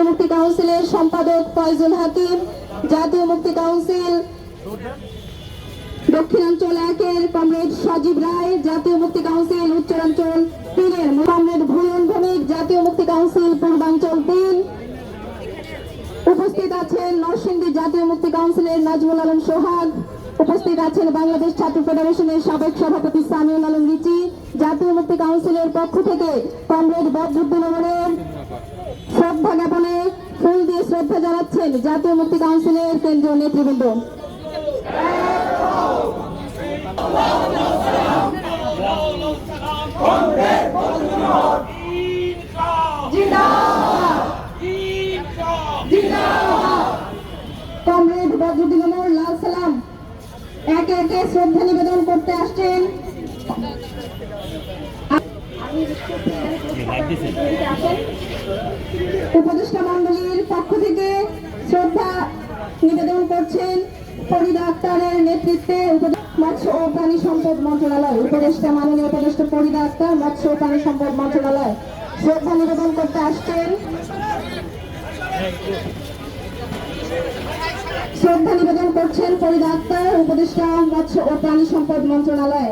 জাতীয় মুক্তি কাউন্সিলের সম্পাদক ফয়জুল হাকিম, জাতীয় মুক্তি কাউন্সিল দক্ষিণাঞ্চল একের কমরেড সজীব রায়, জাতীয় মুক্তি কাউন্সিল উত্তরাঞ্চল তিনের কমরেড ভুলন ভৌমিক, জাতীয় মুক্তি কাউন্সিল পূর্বাঞ্চল তিন। উপস্থিত আছেন নরসিংদী জাতীয় মুক্তি কাউন্সিলের নাজমুল আলম সোহাগ। উপস্থিত আছেন বাংলাদেশ ছাত্র ফেডারেশনের সাবেক সভাপতি সামিউল আলম রিচি, জাতীয় মুক্তি কাউন্সিলের পক্ষ থেকে কমরেড বদরুদ্দিন ওমরের শ্রদ্ধা শ্রদ্ধা জানাচ্ছেন জাতীয় মুক্তি কাউন্সিলের কেন্দ্রীয় নেতৃবৃন্দ। কমরেড বদরুদ্দিন ওমর লাল সালাম একে একে শ্রদ্ধা নিবেদন করতে আসছেন। উপদেষ্টা নিবেদন করছেন ফরিদা আক্তারের নেতৃত্বে মৎস্য ও প্রাণী সম্পদ মন্ত্রণালয়। উপদেষ্টা মাননীয় উপদেষ্টা ফরিদা আক্তার মৎস্য ও প্রাণী সম্পদ মন্ত্রণালয়। শ্রদ্ধা নিবেদন করতে আসছেন। শ্রদ্ধা নিবেদন করছেন ফরিদা আক্তার, উপদেষ্টা মৎস্য ও প্রাণী সম্পদ মন্ত্রণালয়।